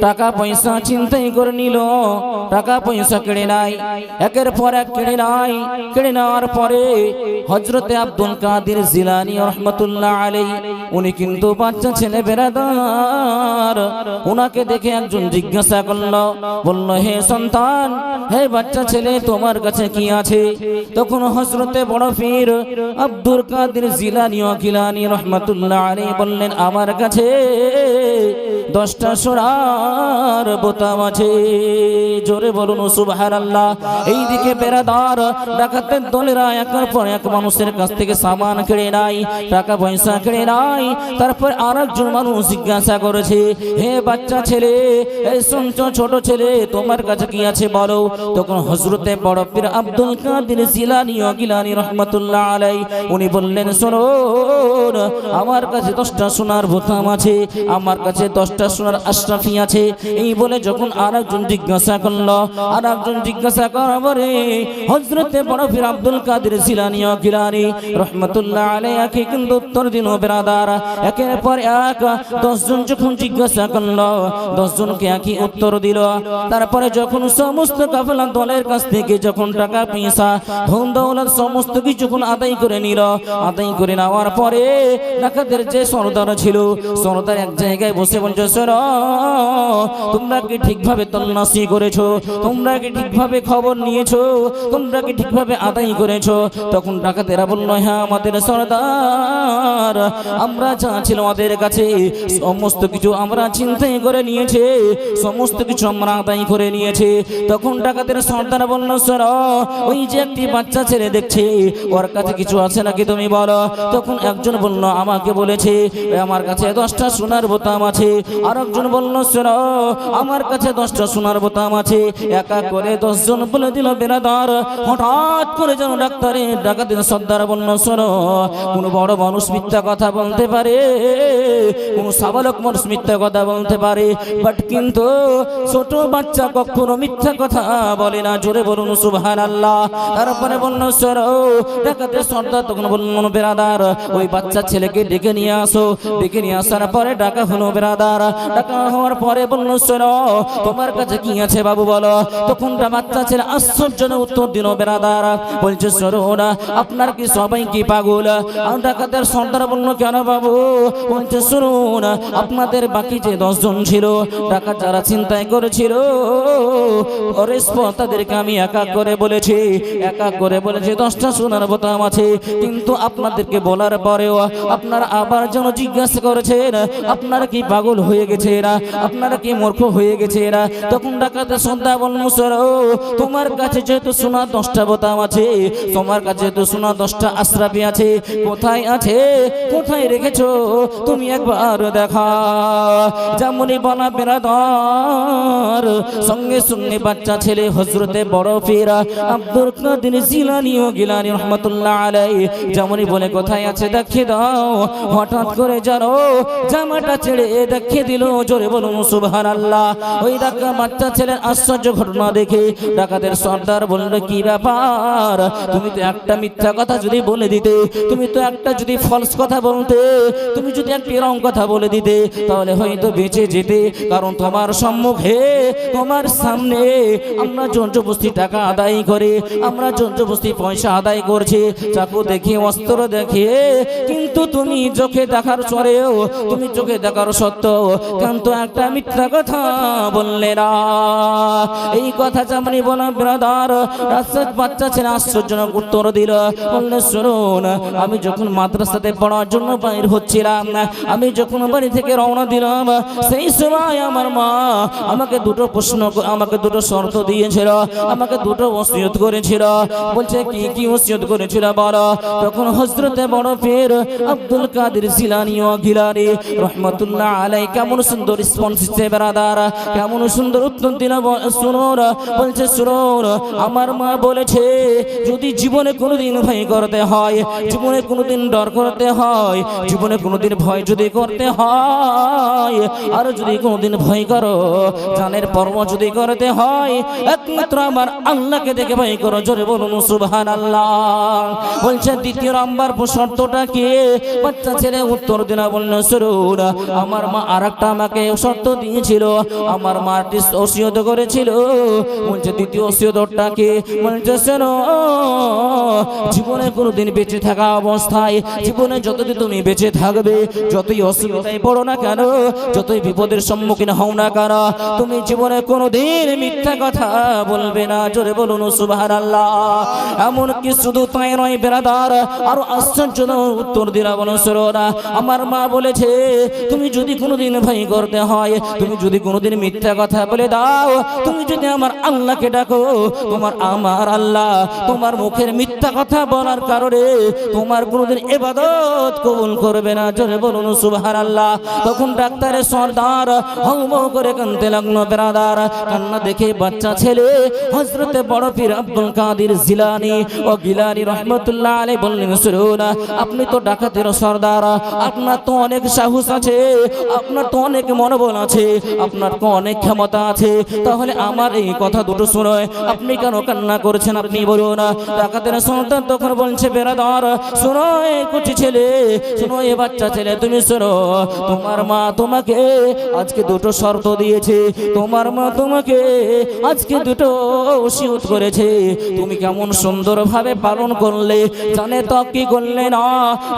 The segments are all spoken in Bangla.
টাকা পয়সা চিন্তাই করে নিল। টাকা পয়সা কেড়ে নাই। একের পর এক কেড়ে নাই। কেড়ে নেওয়ার পরে হজরতে আব্দুল কাদের জিলানি রহমতুল্লাহ আলাই উনি কিন্তু বাচ্চা ছেলে বেড়াদার ওনাকে দেখে একজন জিজ্ঞাসা করল, বলল, হে সন্তান, হে বাচ্চা ছেলে, তোমার কাছে কি আছে? তখন হসরতে বড় ফির আব্দুল কাদের জিলানি অকিলানি রহমতুল্লাহ আলাই বললেন, আমার কাছে দশটা সোনার বোতাম আছে। জোরে বলুন সুবাহার আল্লাহ এইদিকে বেড়াদার, ডাকাতের দলেরা একের পর এক মানুষের কাছ থেকে সামান কেড়ে নাই টাকা পয়সা কেড়ে নাই তারপর আর একজন মানুষ জিজ্ঞাসা করেছে, হে বাচ্চা ছেলে, এই শুনছ ছোট ছেলে, তোমার কাছে কি আছে বলো? তখন হজরতে বড় পীর আব্দুল কাদের জিলানি ও গিলানি রহমতুল্লাহ আলাই উনি বললেন, শোনো, আমার কাছে দশটা সোনার বোতাম আছে, আমার কাছে দশটা সোনার আশরাফি আছে, এই বলে যখন আর একজন জিজ্ঞাসা করল আর একজন জিজ্ঞাসা করার পরে হজরতে বড় ফির আব্দুল কাদের জিলানি ও গিলানি রহমতুল্লাহ আলাইকে কিন্তু উত্তর দিন বেরাদার, একের পর এক দশজন যখন জিজ্ঞাসা করল, দশজনকে একই উত্তর দিল। তারপরে যখন সমস্ত কাফেলা দলের কাছ থেকে যখন টাকা, পয়সা, ধন, দৌলত সমস্ত কিছু যখন আদায় করে নিল, আদায় করে নেওয়ার পরে ডাকাতের যে সরদার ছিল, সরদার এক জায়গায় বসে বলছে, সর তোমরা কি ঠিকভাবে তল্লাশি করেছ তোমরা কি ঠিকভাবে খবর নিয়েছো তোমরা কি ঠিকভাবে আদায় করেছ। তখন ডাকাতেরা বলল হ্যাঁ আমাদের সরদার, আমরা যা ছিল আমাদের কাছে, সমস্ত কিছু আমরা চিন্তাই করে নিয়েছে, সমস্ত কিছু আমরা আদায় করে নিয়েছে। তখন ডাকাতের সর্দার বলল, সর, ওই যে একটি বাচ্চা ছেলে দেখছে, ওর কাছে কিছু আছে নাকি তুমি বলো? তখন একজন বলল, আমাকে বলেছে, আমার কাছে দশটা সোনার বোতাম আছে। আর একজন বলল, সর আমার কাছে দশটা সোনার বোতাম আছে। একা করে দশজন বলে দিল বেরাদার হঠাৎ করে যেন ডাক্তারে ডাকাতের সর্দার বলল সর। কোন বড় মানুষ মিথ্যা কথা বলতে পারে, কোন সাবালক মানুষ মিথ্যা কথা বলতে পারে। বাট কিন্তু ছোট বাচ্চা কখনো মিথ্যা কথা বলে না। জোরে বলুন সুবহান আল্লাহ তারপরে বলল সর ডাকাতের সর্দার, তখন বলল বেরাদার ওই বাচ্চা ছেলেকে ডেকে নিয়ে আসো। ডেকে নিয়ে আসার পরে ডাকা হলো বেরাদার ডাকা হওয়ার পরে বলল সর তোমার কাছে কি আছে বাবু বলো? তখন তা বাচ্চা ছেলে আশ্চর্য উত্তর দিল, বেরাদার। বলছে সর আপনার কি সবাই কি পাগল? ডাকাতের সর্দার বলল কেন বাবু? বলছে শুনুন আপনাদের বাকি যে দশজন ছিল টাকা যারা চিন্তায় করেছিল তাদেরকে আমি একা করে বলেছি, একা করে বলেছি, দশটা সোনার বোতাম আছে। কিন্তু আপনাদেরকে বলার পরেও আপনারা আবার যেন জিজ্ঞাসা করেছেন, আপনারা কি পাগল হয়ে গেছে এরা আপনারা কি মূর্খ হয়ে গেছে এরা। তখন ডাকাতে সন্ধ্যা বলল স্যার তোমার কাছে যেহেতু সোনা দশটা বোতাম আছে, তোমার কাছে তো সোনা দশটা আশ্রাপি আছে, কোথায় আছে? কোথায় রেখেছো? তুমি একবার দেখা যেমনই বনা বেড়াদার সঙ্গে সঙ্গে বাচ্চা ছেলে হজরতে বড় ফেরা, আব্দুল কাদের জিলানি ও গিলানি রহমতুল্লাহ আলাই যেমনই বলে, কোথায় আছে? দেখিয়ে দাও। হঠাৎ করে জানো, জামাটা ছেড়ে দেখিয়ে দিল, জোরে বলুন সুবহান আল্লাহ ওই ডাকা বাচ্চা ছেলের আশ্চর্য ঘটনা দেখে ডাকাতের সর্দার বলল, কি ব্যাপার? তুমি তো একটা মিথ্যা কথা যদি বলে দিতে, তুমি তো একটা যদি ফলস কথা বলতে, তুমি যদি একটি রং কথা বলে দিতে, তাহলে হয়তো বেঁচে যেতে। কারণ তোমার সম্মুখে, তোমার সামনে আমরা যন্ত্রবস্তি টাকা আদায় করে, আমরা যন্ত্রবস্তি পয়সা আদায় করছি। চাকু দেখিয়ে অস্ত্র দেখিয়ে কিন্তু তুমি চোখে দেখার চরেও, তুমি চোখে দেখার সত্ত্বেও, কিন্তু একটা মিথ্যা কথা এই কথা যেমনই বলা ব্রাদার বাচ্চা ছেলে আশ্চর্যজনক উত্তর দিল। বললে, শুনুন, আমি যখন মাদ্রাসাতে পড়ার জন্য বাইর হচ্ছিলাম, আমি যখন বাড়ি থেকে রওনা দিলাম, সেই সময় আমার মা আমাকে দুটো প্রশ্ন আমাকে দুটো শর্ত দিয়েছিল, আমাকে দুটো ওসিয়ত করেছিল। বলছে, কি কি ওসিয়ত করেছিল বলো? তখন হজরতে বড় ফের আব্দুল কাদের জিলানি ও গিলানি রহমতুল্লাহ আলাই কেমন সুন্দর রেসপন্স দিচ্ছে বেরাদার কেমন সুন্দর উত্তর দিল শুনুন বলছে শুনুন আমার মা বলেছে, যদি জীবনে কোনোদিন ভয় করতে হয়, জীবনে কোনোদিন ডর করতে হয়, জীবনে কোনোদিন ভয় যদি করতে হয়, আর যদি কোনোদিন ভয় করো, জানের পর্ব যদি করতে হয়, একমাত্র আমার আল্লাহকে দেখে ভয় করো। জোরে বলুন সুবহান আল্লাহ বলছে, দ্বিতীয় নাম্বার শর্তটা কি? বাচ্চা ছেলে উত্তর দিনা বলল শুরুন আমার মা আর একটা আমাকে শর্ত দিয়েছিল আমার মা ওসিয়ত করেছিল। বলছে, দ্বিতীয় ওসিয়তটা কি? বলছে, শোনো, জীবনে কোনোদিন বেঁচে থাকা অবস্থায়, জীবনে যতদিন তুমি বেঁচে থাকবে, যতই অসুবিধায় পড়ো না কেন, যতই বিপদের সম্মুখীন হও না কেন, তুমি জীবনে কোনোদিন মিথ্যা কথা বলবে না। জোরে বলুন সুবাহার আল্লাহ এমন কি শুধু তাই নয় বেড়াদার আরও আশ্চর্য উত্তর দিলা বলো সরোরা আমার মা বলেছে, তুমি যদি কোনোদিন ভাই করতে হয়, তুমি যদি কোনোদিন মিথ্যা কথা বলে দাও। তুমি যদি আমার আল্লাহকে ডাকো, তোমার আমার আল্লাহ, তোমার মুখের মিথ্যা কথা বলার কারণে তোমার কোনোদিন এবাদত কবুল করবে না। জোরে বলুন সুবহান আল্লাহ তখন ডাক্তারের সর্দার হৌ হৌ করে কানতে লাগল বেড়াদার কান্না দেখে বাচ্চা ছেলে হজরতে বড় পীর আব্দুল কাদির জিলানি ও গিলানি রহমতুল্লাহ আলী বললেন শুনুন আপনি তো ডাকাতের সর্দার। আপনার তো অনেক সাহস আছে, আপনার তো অনেক মনোবল আছে। আপনার তো অনেক ক্ষমতা আছে, তাহলে আমার এই কথা দুটো শুনোয় আপনি কেন কান্না করছেন? আপনি বলুন ডাকাতের সন্তান তখন বলছে, বেড়াদার, শোনো এ কুচি ছেলে, শোনো এ বাচ্চা ছেলে, তুমি শোনো, তোমার মা তোমাকে আজকে দুটো শর্ত দিয়েছে। তোমার মা তোমাকে আজকে দুটো ওসিয়ত করেছে। তুমি কেমন সুন্দরভাবে পালন করলে, জানে তো কি করলে না,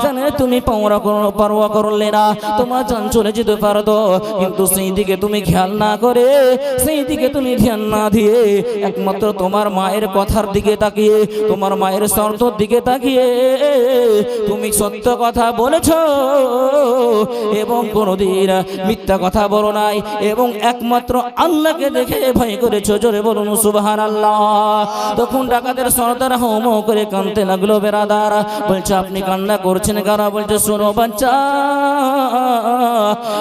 জানে তুমি পাওয়া পারোয়া করলে না। তোমার জান চলে যেতে পারতো, কিন্তু সেই দিকে তুমি খেয়াল না করে, সেই দিকে তুমি ধ্যান না দিয়ে একমাত্র তোমার মায়ের কথার দিকে তাকিয়ে, তোমার মায়ের শর্তর দিকে তাকিয়ে তুমি সত্য কথা বলেছ এবং কোনোদিন মিথ্যা কথা বলো নাই এবং একমাত্র আল্লাহকে দেখে ভয় করেছ। জোরে বলুন সুবহান আল্লাহ তখন ডাকাতের সর্দার হোম করে কানতে লাগল, বেরাদার। বলছে, আপনি কান্না করছেন কারা বলছে, শোনো বাচ্চা,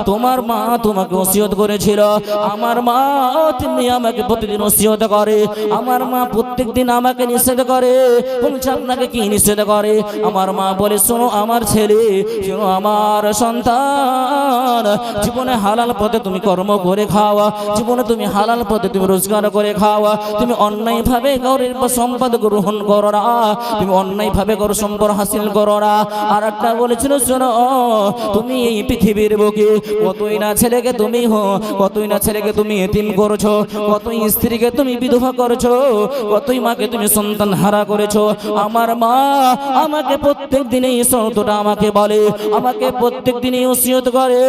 তোমার মা তোমাকে ওসিয়ত করেছিল। আমার মা তিনি আমাকে প্রতিদিন ওসিয়ত করে, আমার মা প্রত্যেক দিন আমাকে নিষেধ করে, বলছে আপনাকে কি নিষেধ করে? আমার মা বলে, শোনো আমার ছেলে, শোনো আমার সন্তান, জীবনে হালাল পথে তুমি কর্ম করে খাওয়া, জীবনে তুমি হালাল পথে তুমি রোজগার করে খাওয়া, তুমি অন্যায় ভাবে গৌরের সম্পদ গ্রহণ করো না, তুমি অন্যায় ভাবে গৌর সম্পদ হাসিল করো না। আর একটা বলেছিল, শোনো, তুমি এই পৃথিবীর বুকে কতই না ছেলেকে তুমি হো কতই না ছেলেকে তুমি এতিম করছ, কতই স্ত্রীকে তুমি বিধবা করছ, কতই মাকে তুমি সন্তান হারা করেছ। আমার মা আমাকে প্রত্যেক দিনে শর্তটা আমাকে বলে, আমাকে প্রত্যেক দিনে ওসিয়ত করে,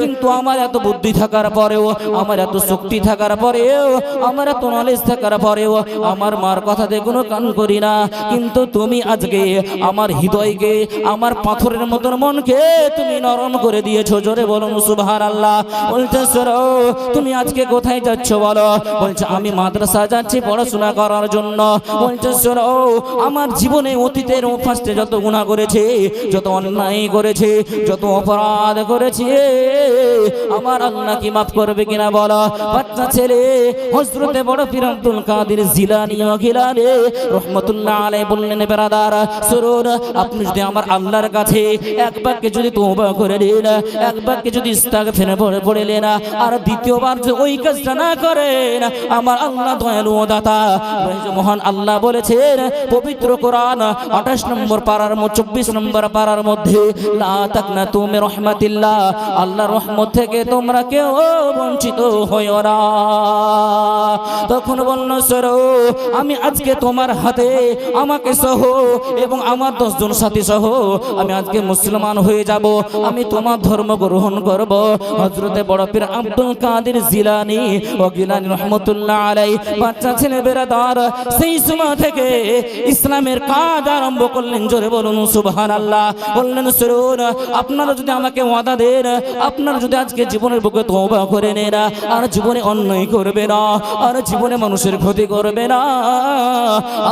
কিন্তু আমার এত বুদ্ধি থাকার পরেও, আমার এত শক্তি থাকার পরেও, আমার এত নলেজ থাকার পরেও আমার মার কথাতে কোনো কান করি না। কিন্তু তুমি আজকে আমার হৃদয়কে, আমার পাথরের মতন মনকে তুমি নরম করে দিয়েছ। জোরে বলুন সুবহান আল্লাহ বলছে সরো তুমি আজকে কোথায় যাচ্ছ বলো? বলছে, আমি মাদ্রাসা যাচ্ছি পড়াশোনা করার জন্য। বলছে সরো আমার জীবনে অতীতের ফার্স্টে যত গুণা করেছে, যত অন্যায় করেছে, যত অপরাধ করেছে, আমার আল্লাহ কি মাফ করবে কিনা বলো? বাচ্চা ছেলে হজরতে বড় পীর কাদের জিলানি গিলানি রহমতুল্লাহ আলাই বললেন, বেরাদার, শুনুন, আপনি যদি আমার আল্লাহর কাছে এক বাক্যে যদি তওবা করে নেন, এক বাক্যে যদি ইস্তাগফার পড়ে পড়লেন আর দ্বিতীয়বার যে ওই কাজটা না করেন, আমার আল্লাহ দয়ালু দাতা। মহান আল্লাহ বলেছেন, পবিত্র কোরআন 28 নম্বর মধ্যে 24 নম্বর পারার মধ্যে, লা তুমি রহমাতিল্লাহ, আল্লাহর রহমত থেকে তোমরা কেউ বঞ্চিত হইও না। তখন বলল, সরো, আমি আজকে তোমার হাতে আমাকে সহ এবং আমার দশজন সাথী সহ আমি আজকে মুসলমান হয়ে যাব। আমি তোমার ধর্ম গ্রহণ করব। হজরতে বড় পীর আব্দুল কাদের জিলানি ও গিলানি রহমতুল্লাহ আলাই বাচ্চা ছেলে বেরাদার, সেই সময় থেকে ইসলামের কাজ আরম্ভ করলেন। জোরে বলুন সুবহান আল্লাহ বললেন শুনুন আপনারা যদি আমাকে ওয়াদা দেন, আপনারা যদি আজকে জীবনের বুকে তওবা করে নেন, আর জীবনে অন্যায় করবে না, আর জীবনে মানুষের ক্ষতি করবে না,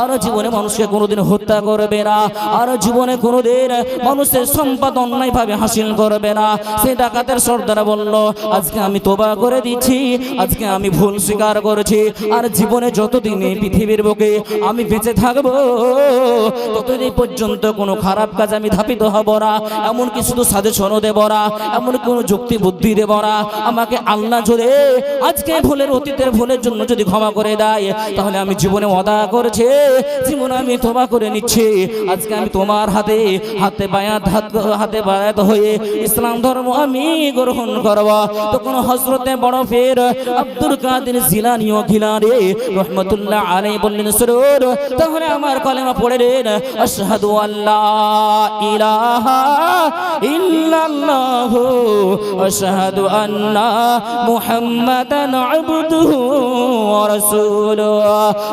আর জীবনে মানুষকে কোনোদিন হত্যা করবে না, আর জীবনে কোনোদিন মানুষের সম্পদ অন্যায় ভাবে হাসিল করবে না। সেই ডাকাতের সর্দারা বলল, আজকে আমি তোবা করে দিচ্ছি। আজকে আমি ভুল স্বীকার করেছি। আর জীবনে যতদিন এই পৃথিবীর বুকে আমি বেঁচে থাকব, ততদিন পর্যন্ত কোনো খারাপ কাজ আমি ধাপিত হব না। এমনকি শুধু সাজেশনও দেব না এমন কোনো যুক্তি বুদ্ধি দেব না। আমাকে আল্লাহ জোরে আজকে ভুলের অতীতের ভুলের জন্য যদি ক্ষমা করে দেয়, তাহলে আমি জীবনে অদা করেছে, জীবনে আমি তোমা করে নিচ্ছি। আজকে আমি তোমার হাতে হাতে বায়াত, হাত বায়াত হয়ে ইসলাম ধর্ম আমি গ্রহণ করব। তখন হজরতে বড় ফের আব্দুল কাদের জিলানি ও গিলারে রহমতুল্লাহ আলাই বললেন, সরুর, তাহলে আমার কলেমা পড়ে দেন আশহাদু আল্লাহ ইলাহা ইল্লাল্লাহ, আশহাদু আন্না মুহাম্মাদান আবদুহু ওয়া রাসূলুহু।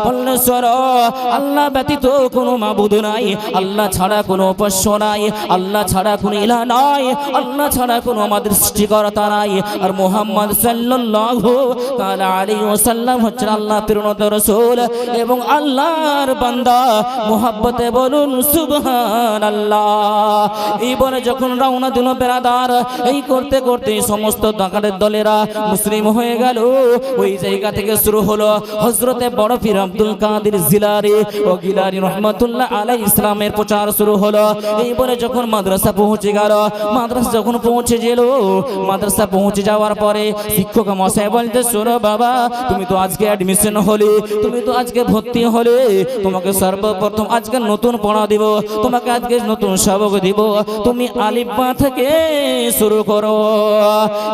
বললেন, সর, আল্লাহ ব্যতীত কোনো মাবুদ নাই, আল্লাহ ছাড়া কোনো উপাস্য নাই, আল্লাহ ছাড়া কোনো ইলাহ নাই, আল্লাহ ছাড়া কোনো আমাদের সৃষ্টিকর্তা নাই, আর মুহাম্মদ সাল্লাল্লাহু তাআলা আলাইহি ওয়াসাল্লাম হচ্ছেন রাসূল এবং আল্লাহর বান্দা। মুহাব্বতে বলুন, সুবহানাল্লাহ। যখন দিল বেরাদার, এই করতে করতে সমস্ত ডাকাতের দলেরা মুসলিম হয়ে গেল। ওই জায়গা থেকে শুরু হলো হজরতে বড় পীর আব্দুল কাদের জিলারি ও গিলারি রহমতুল্লাহ আলাই ইসলামের প্রচার শুরু হলো। এই বলে যখন মাদ্রাসা পৌঁছে গেল, মাদ্রাসা যখন পৌঁছে গেল, মাদ্রাসা পৌঁছে যাওয়ার পরে শিক্ষক মশাই বলতে, শোনো বাবা, তুমি তো আজকে অ্যাডমিশন হলে, তুমি তো আজকে ভর্তি হলে, তোমাকে সর্বপ্রথম আজকে নতুন পড়া দিব, তোমাকে আজকে নতুন সবক দিব, তুমি আলিফা থেকে শুরু করো।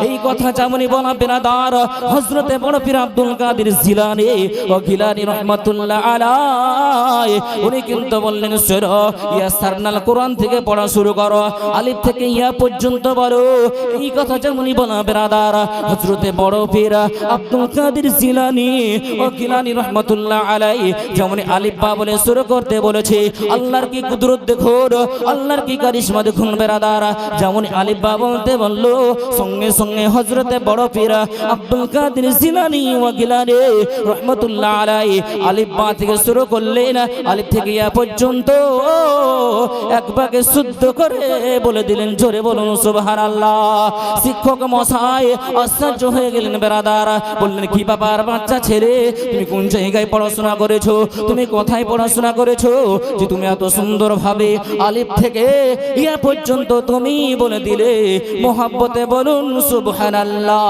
এই কথা যেমনই বলা, বেনাদার হজরতে বড় পীর আব্দুল কাদের জিলানি ও গিলানি রহমতুল্লাহ আলাই উনি কিন্তু বললেন সর ইয়া সারনাল কোরআন থেকে পড়া শুরু করো, আলিফ থেকে ইয়া পর্যন্ত বলো। এই কথা যেমনই বলা বেরাদার হজরতে বড় পীর আব্দুল কাদের জিলানি ও গিলানি রহমতুল্লাহ আলাই যেমন আলিফ বা বলে শুরু করতে বলেছে, আল্লাহর কি কুদরত দেখুন আল্লাহর কি কারিশমা দেখুন বেরাদার যেমন আলিফ বা বলতে বলল, সঙ্গে সঙ্গে হজরতে বড় পীর আব্দুল কাদের জিলানি ও গিলানি রহমতুল্লাহ আলাই বা থেকে শুরু করলেন আলিফ থেকে ইয়া পর্যন্ত একবাকে শুদ্ধ করে বলে দিলেন, জোরে বলুন সুবহান আল্লাহ শিক্ষক মশাই আশ্চর্য হয়ে গেলেন বেড়াদার বললেন, কি বাবার বাচ্চা ছেলে? তুমি কোন জায়গায় পড়াশোনা করেছ? তুমি কোথায় পড়াশোনা করেছ? যে তুমি এত সুন্দর ভাবে আলিফ থেকে ইয়া পর্যন্ত তুমি বলে দিলে। মোহাব্বতে বলুন সুবহান আল্লাহ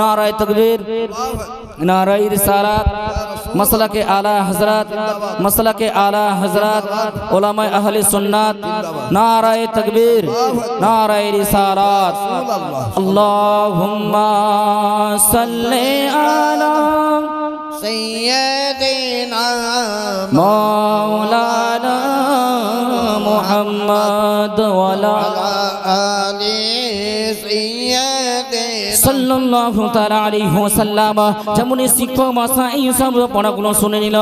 নারায় তকবীর, নারায় রিসালাত মসলাকে আলা হজরত মসলাকে আলা হজরত ওলামা আহলে সুন্নাত, নারায়ে তকবীর, নারায়ে রিসালাত। আল্লাহুম্মা সাল্লি আলা সাইয়্যিদিনা মাওলানা মুহাম্মদ ওয়ালা আলি সাল্লাল্লাহু তাআলা আলাইহি ওয়াসাল্লাম, যেমন শিক্ষক মাসা এই সব পড়াগুলো শুনে নিল,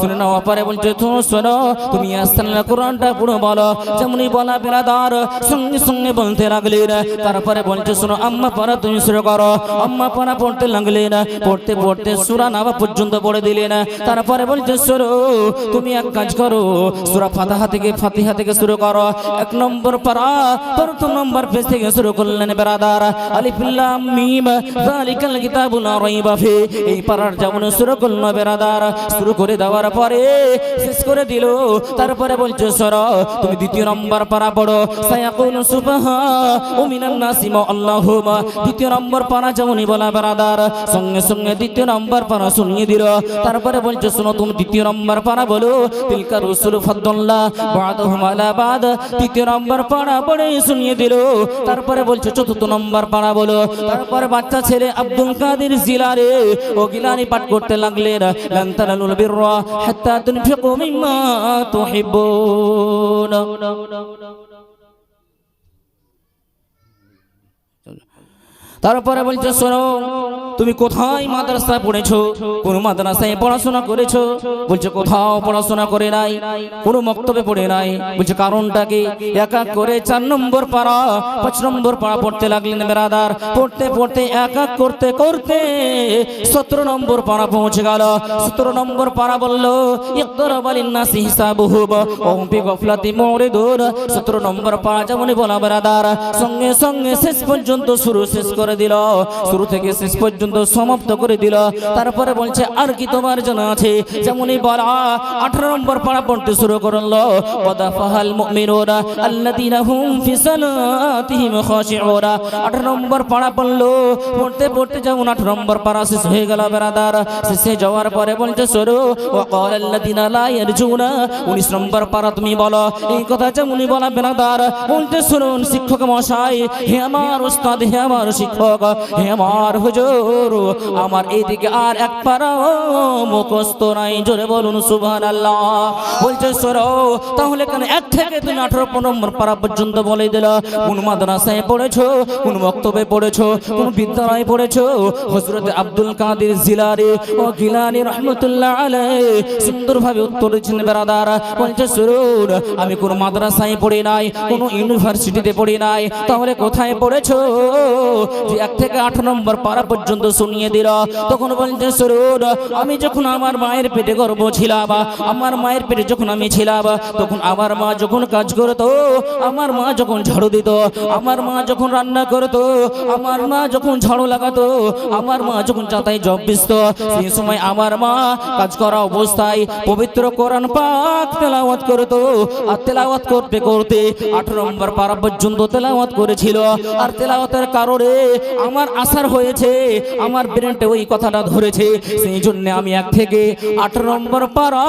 শুনে নেওয়ার পরে বলছে তো শোনো, তুমি আস্তানা কোরআনটা পুরো বলো। যেমনই বলা বেরাদার সঙ্গে সঙ্গে বলতে লাগলেন, তারপরে বলছে শোনো, আম্মা পড়া তুমি শুরু করো। আম্মা পড়া পড়তে লাগলেন, পড়তে পড়তে সূরা নাবা পর্যন্ত পড়ে দিলেন। তারপরে বলছে শোনো, তুমি এক কাজ করো, সূরা ফাতিহা থেকে ফাতিহা থেকে শুরু করো। এক নম্বর পারা, প্রথম নম্বর পেজ থেকে শুরু করলেন বেরাদার আলিফ লাম মিম যালিকাল কিতাবু লা রাইবা ফি। এই পারার যেমন শুরু করল শুরু করে দেওয়ার পরে শেষ করে দিল। তারপরে বলছে, সর, তুমি দ্বিতীয় নম্বর পারা পড়ো। সায়াকুলু সুবহা ও মিনান নাসি আল্লাহুমা। দ্বিতীয় নম্বর পারা যেমনই বলা বেরাদার সঙ্গে সঙ্গে দ্বিতীয় নম্বর পারা শুনিয়ে দিল। তারপরে বলছে, শোনো, তুমি দ্বিতীয় নম্বর পারা বলো। তিলকা রসুল ফদ্দুল্লাহ বাদহুম আলা বাদ। তৃতীয় নম্বর পাড়া পড়ে শুনিয়ে দিল। তারপরে বলছে, চতুর্থ নম্বর পাড়া বলো। তারপরে বাচ্চা ছেলে আব্দুল কাদের জিলারে ও গিলানি পাঠ করতে লাগলেন বিররা হাত্তা তুনফিকু মিম্মা তুহিব্বুন। তারপরে বলছে, শোনো তুমি কোথায় মাদ্রাসায় পড়েছো? কোন মাদ্রাসায় পড়াশোনা করেছ? বলছে, কোথাও পড়াশোনা করে নাই, কোনো মক্তবে পড়ে নাই। বলছে, কারণটা কি? এক এক করে চার নম্বর পাড়া, পাঁচ নম্বর পাড়া পড়তে লাগলেন বেরাদার। পড়তে পড়তে, এক এক করতে করতে সতেরো নম্বর পাড়া পৌঁছে গেল। সতেরো নম্বর পাড়া বলল সতেরো নম্বর পাড়া যেমন বলা বেরাদার, সঙ্গে সঙ্গে শেষ পর্যন্ত শুরু শেষ করে দিল। শুরু থেকে শেষ পর্যন্ত সমাপ্ত করে দিল। তারপরে বলছে, আর কি তোমার জানা আছে? যেমনই বলা, আঠারো নম্বর পাড়া পড়তে শুরু করল। নম্বর পাড়া পড়ল। পড়তে যেমন শেষ হয়ে যাওয়ার পরে উনিশ নম্বর তুমি বলো। এই কথা শিক্ষক মশাই, হে আমার হে আমার শিক্ষক, হে আমার হুজুর। আমার এইদিকে আর এক পারা মুখস্থ নাই। জোরে বলুন আল্লাহ বলছে, সরো, তাহলে কেন এক থেকে তুমি আঠারো পারা পর্যন্ত বলে দিল? কোন মাদ্রাসায় কোন বক্তব্যে কোন বিদ্যালয়ে হজরত আব্দুল কাদের জিলারি ও গিলানি রহমতুল্লাহ সুন্দরভাবে উত্তর দিচ্ছেন, বেরাদার। বলছে আমি কোন মাদ্রাসায় পড়ি নাই, কোন ইউনিভার্সিটিতে পড়ি নাই। তাহলে কোথায় পড়েছো? যে এক থেকে আট নম্বর পারা পর্যন্ত শুনিয়ে দিল। তখন বলছে শুনুন আমি যখন আমার মায়ের পেটে গর্ব ছিলাম, আমার মায়ের পেটে যখন আমি ছিলাম, তখন আমার মা যখন কাজ করতো, আমার মা যখন ঝাড়ু দিত, আমার মা যখন রান্না করতো, আমার মা যখন ঝাড়ু লাগাতো, আমার মা যখন চাতাই জব বিস্ত সেই সময় আমার মা কাজ করা অবস্থায় পবিত্র কোরআন পাক তেলাওয়াত করতো। আর তেলাওয়াত করতে করতে আঠারো নম্বর পারা পর্যন্ত তেলাওয়াত করেছিল। আর তেলাওয়াতের কারণে আমার আসার হয়েছে আমার ব্রেনটা ওই কথাটা ধরেছে। সেই জন্য আমি এক থেকে আঠারো নম্বর পারা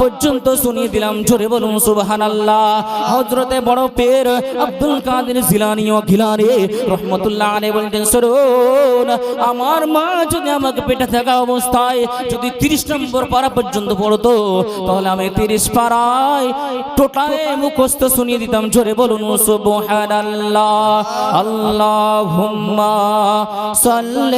পর্যন্ত শুনিয়ে দিলাম, জোরে বলুন সুবহান আল্লাহ হজরতে বড় পের আব্দুল কাদের জিলানি ও গিলানি রহমতুল্লাহ আলী বলতেন শুনুন আমার মা যদি আমাকে পেটে থাকা অবস্থায় যদি তিরিশ নম্বর পারা পর্যন্ত পড়তো, তাহলে আমি তিরিশ পাড়ায় টোটালে মুখস্থ শুনিয়ে দিতাম, জোরে বলুন সুবহান আল্লাহ আল্লাহ সাল্লি